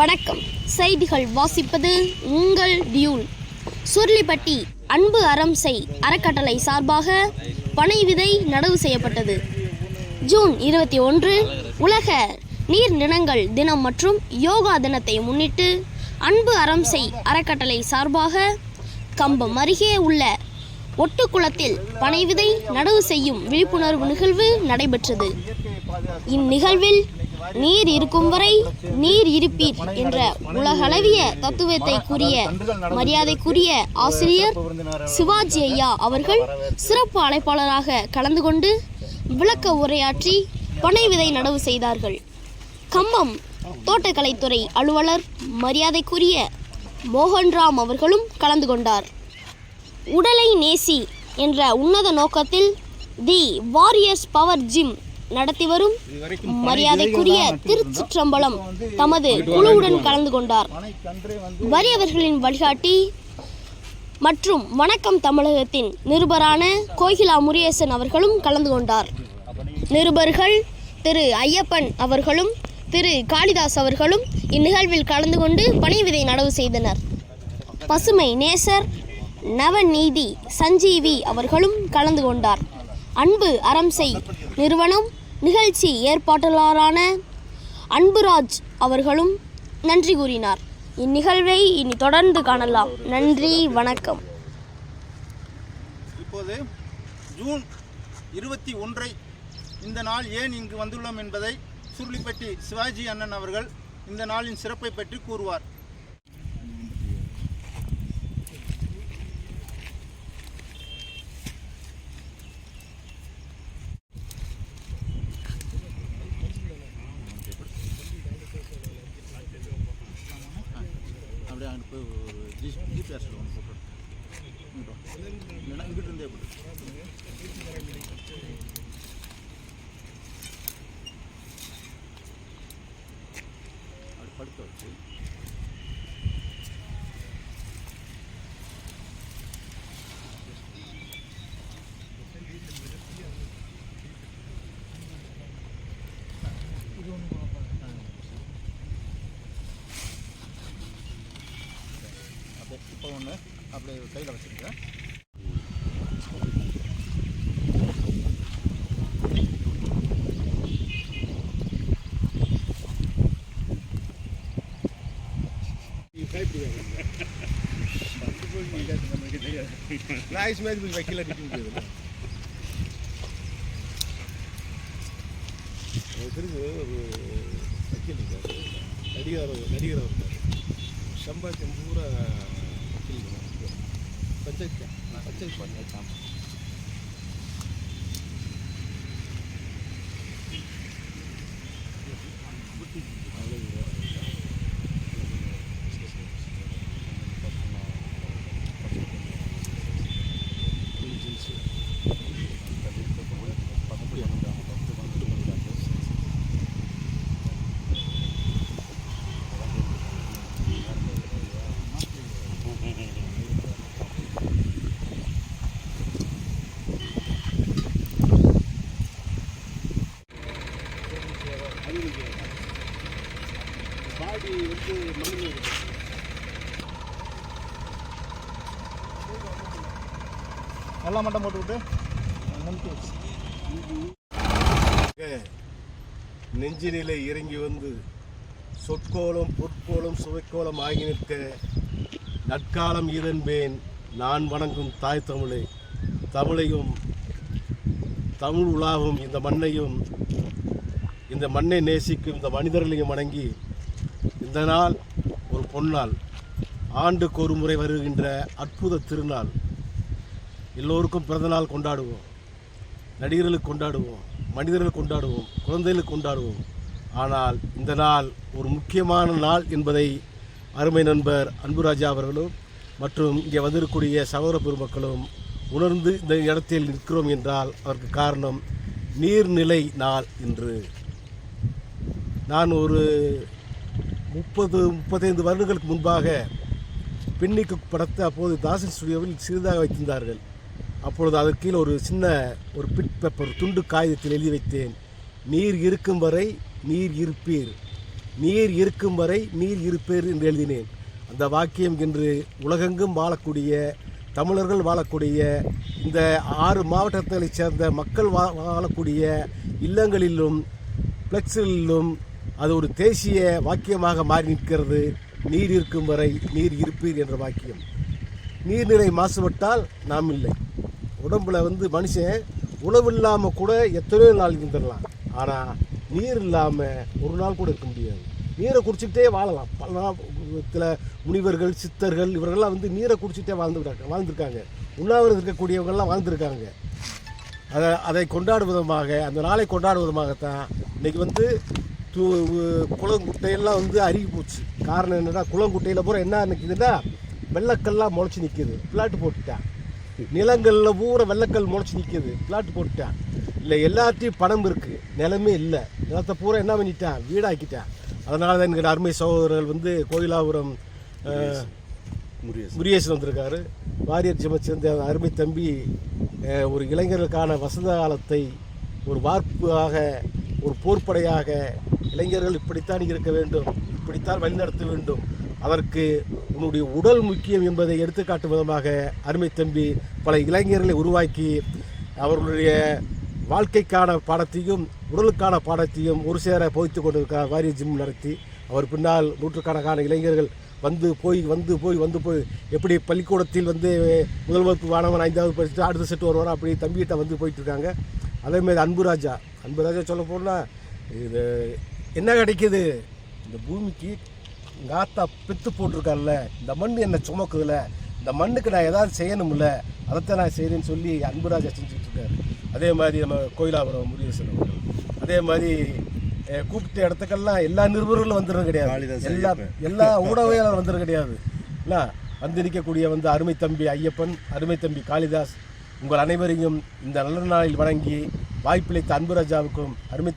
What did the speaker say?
வணக்கம். செய்திகள் வாசிப்பது உங்கள் டியூல் சுருளிப்பட்டி அன்பு அறம் செய் அறக்கட்டளை சார்பாக பனை விதை நடவு செய்யப்பட்டது. ஜூன் இருபத்தி ஒன்று உலக நீர் நிலங்கள் தினம் மற்றும் யோகா தினத்தை முன்னிட்டு அன்பு அறம் செய் அறக்கட்டளை சார்பாக கம்பம் அருகே உள்ள ஒட்டுக்குளத்தில் பனைவிதை நடவு செய்யும் விழிப்புணர்வு நிகழ்வு நடைபெற்றது. இந்நிகழ்வில் நீர் இருக்கும் வரை நீர் இருப்பீர் என்ற உலகளவிய தத்துவத்தை கூறிய மரியாதைக்குரிய ஆசிரியர் சிவாஜி ஐயா அவர்கள் சிறப்பு அழைப்பாளராக கலந்து கொண்டு விளக்க உரையாற்றி பனை விதை நடவு செய்தார்கள். கம்பம் தோட்டக்கலைத்துறை அலுவலர் மரியாதைக்குரிய மோகன்ராம் அவர்களும் கலந்து கொண்டார். உடலை நேசி என்ற உன்னத நோக்கத்தில் தி வாரியர்ஸ் பவர் ஜிம் நடத்தி வரும். மரியாதைக்குரிய திருச்சிற்றம்பலம் தமது குழுவுடன் கலந்து கொண்டார். வறியவர்களின் வழிகாட்டி மற்றும் வணக்கம் தமிழகத்தின் நிருபரான கோகிலா முருகேசன் அவர்களும் கலந்து கொண்டார். நிருபர்கள் திரு ஐயப்பன் அவர்களும் திரு காளிதாஸ் அவர்களும் இந்நிகழ்வில் கலந்து கொண்டு பனை விதை நடவு செய்தனர். பசுமை நேசர் நவநீதி சஞ்சீவி அவர்களும் கலந்து கொண்டார். அன்பு அறம் செய் நிறுவனம் நிகழ்ச்சி ஏற்பாட்டாளரான அன்புராஜ் அவர்களும் நன்றி கூறினார். இந்நிகழ்வை இனி தொடர்ந்து காணலாம். நன்றி வணக்கம். இப்போது ஜூன் இருபத்தி ஒன்றை இந்த நாள் ஏன் இங்கு வந்துள்ளோம் என்பதை சுருளிப்பட்டி சிவாஜி அண்ணன் அவர்கள் இந்த நாளின் சிறப்பை பற்றி கூறுவார். அப்படியே அங்கே போய் ஒரு ஜி ஜிபிஎஸ்ல ஒன்று போட்டு. இல்லைன்னா இங்கிட்டு இருந்தே போட்டு அப்படி படுக்க வச்சு. ஒன்று அப்படியே கையில் வச்சுருக்கேன் இஸ் மாதிரி போய் வைக்கல அடிக்க முடியாது திரும்ப ஒரு வக்கீல் இருக்காரு. நடிகர் நடிகர் இருக்கார் சம்பாத்தியம் பூரா 这个这个管子来插 நல்லா மட்டம் போட்டு விட்டு நெஞ்சினிலே இறங்கி வந்து சொற்கோலம் பொற்கோலம் சுவைக்கோலம் ஆகி நிற்க நற்காலம் இதன்பேன் நான் வணங்கும் தாய் தமிழை. தமிழையும் தமிழ் உலாவும் இந்த மண்ணையும் இந்த மண்ணை நேசிக்கும் இந்த மனிதர்களையும் வணங்கி இந்த நாள் ஒரு பொன்னாள் ஆண்டுக்கு ஒரு முறை வருகின்ற அற்புத திருநாள். எல்லோருக்கும் பிறந்தநாள் கொண்டாடுவோம். நடிகர்களுக்கு கொண்டாடுவோம். மனிதர்களுக்கு கொண்டாடுவோம். குழந்தைகளுக்கு கொண்டாடுவோம். ஆனால் இந்த நாள் ஒரு முக்கியமான நாள் என்பதை அருமை நண்பர் அன்புராஜா அவர்களும் மற்றும் இங்கே வந்திருக்கக்கூடிய சகோதர பெருமக்களும் உணர்ந்து இந்த இடத்தில் நிற்கிறோம் என்றால் அதற்கு காரணம் நீர்நிலை நாள் இன்று. நான் ஒரு முப்பது முப்பத்தைந்து வருடங்களுக்கு முன்பாக பின்னிக்கு படத்தை அப்போது தாசன் ஸ்டுடியோவில் சிறிதாக வைத்திருந்தார்கள். அப்பொழுது அதற்கு கீழே ஒரு சின்ன ஒரு பிட் பேப்பர் துண்டு காகிதத்தில் எழுதி வைத்தேன். நீர் இருக்கும் வரை நீர் இருப்பீர். நீர் இருக்கும் வரை நீர் இருப்பீர் என்று எழுதினேன். அந்த வாக்கியம் இன்று உலகெங்கும் வாழக்கூடிய தமிழர்கள் வாழக்கூடிய இந்த ஆறு மாவட்டங்களைச் சேர்ந்த மக்கள் வா வாழக்கூடிய இல்லங்களிலும் பிளெக்ஸிலும் அது ஒரு தேசிய வாக்கியமாக மாறி நிற்கிறது. நீர் இருக்கும் வரை நீர் இருப்பீர் என்ற வாக்கியம். நீர்நிலை மாசுபட்டால் நாம் இல்லை. உடம்புல வந்து மனுஷன் உணவு இல்லாமல் கூட எத்தனையோ நாள் இருந்துடலாம். ஆனால் நீர் இல்லாமல் ஒரு நாள் கூட இருக்க முடியாது. நீரை குடிச்சிக்கிட்டே வாழலாம். பல நாள் சில முனிவர்கள் சித்தர்கள் இவர்கள்லாம் வந்து நீரை குடிச்சிட்டே வாழ்ந்துக்கிட்டாங்க வாழ்ந்துருக்காங்க. உண்ணாவிரதம் இருக்கக்கூடியவங்கள்லாம் வாழ்ந்துருக்காங்க. அதை அதை கொண்டாடும் விதமாக அந்த நாளை கொண்டாடும் விதமாகத்தான் இன்றைக்கி வந்து தூ குளங்குட்டையெல்லாம் வந்து அருகி போச்சு. காரணம் என்னென்னா குளங்குட்டையில் பூரா என்ன நிற்கிதுன்னா வெள்ளக்கல்லாம் முளைச்சி நிற்கிது பிளாட்டு போட்டுட்டான் நிலங்களில் பூரா வெள்ளக்கல் முளைச்சி நிற்கிது பிளாட்டு போட்டுட்டான். இல்லை எல்லாத்தையும் பணம் இருக்குது நிலமே இல்லை. நிலத்தை பூரா என்ன பண்ணிட்டான்? வீடாக்கிட்டான். அதனால தான் எங்கள் அருமை சகோதரர்கள் வந்து கோயிலாபுரம் முருகேசன். வந்திருக்காரு. வாரியர் ஜிமை சேர்ந்த அருமை தம்பி ஒரு இளைஞர்களுக்கான வசந்த காலத்தை ஒரு வார்ப்பாக ஒரு போர்ப்படையாக இளைஞர்கள் இப்படித்தான் இருக்க வேண்டும். இப்படித்தான் வழிநடத்த வேண்டும். அதற்கு உன்னுடைய உடல் முக்கியம் என்பதை எடுத்துக்காட்டும் விதமாக அருமை தம்பி பல இளைஞர்களை உருவாக்கி அவர்களுடைய வாழ்க்கைக்கான பாடத்தையும் உடலுக்கான பாடத்தையும் ஒரு சேர போய்த்து கொண்டிருக்கார் வாரிய ஜிம் நடத்தி. அவர் பின்னால் நூற்றுக்கணக்கான இளைஞர்கள் வந்து போய் வந்து போய் வந்து போய் எப்படி பள்ளிக்கூடத்தில் வந்து முதல் வகுப்பு மாணவன் ஐந்தாவது படிச்சுட்டு அடுத்த செட்டு வருவாரோ அப்படி தம்பிகிட்ட வந்து போயிட்டு அன்பு அதேமாதிரி அன்புராஜா அன்புராஜா சொல்ல போனால் இது என்ன கிடைக்கிது? இந்த பூமிக்கு எங்கள் ஆத்தா பித்து போட்டிருக்கார்ல இந்த மண் என்ன சுமக்குதுல இந்த மண்ணுக்கு நான் ஏதாவது செய்யணும்ல அதைத்தான் நான் செய்கிறேன்னு சொல்லி அன்புராஜா செஞ்சுட்டு இருக்காரு அதே மாதிரி நம்ம கோயிலாபுரம் முருகேசன் அவர்கள். அதே மாதிரி கூப்பிட்ட இடத்துக்கெல்லாம் எல்லா நிருபர்களும் வந்துடுறது கிடையாது. எல்லா எல்லா ஊடகவியலாளர் வந்துடுறது கிடையாது. என்ன வந்து நிற்கக்கூடிய வந்து அருமை தம்பி ஐயப்பன் அருமை தம்பி காளிதாஸ் உங்கள் அனைவரையும் இந்த நல்ல நாளில் வணங்கி வாய்ப்பளித்த அன்புராஜாவுக்கும் அருமை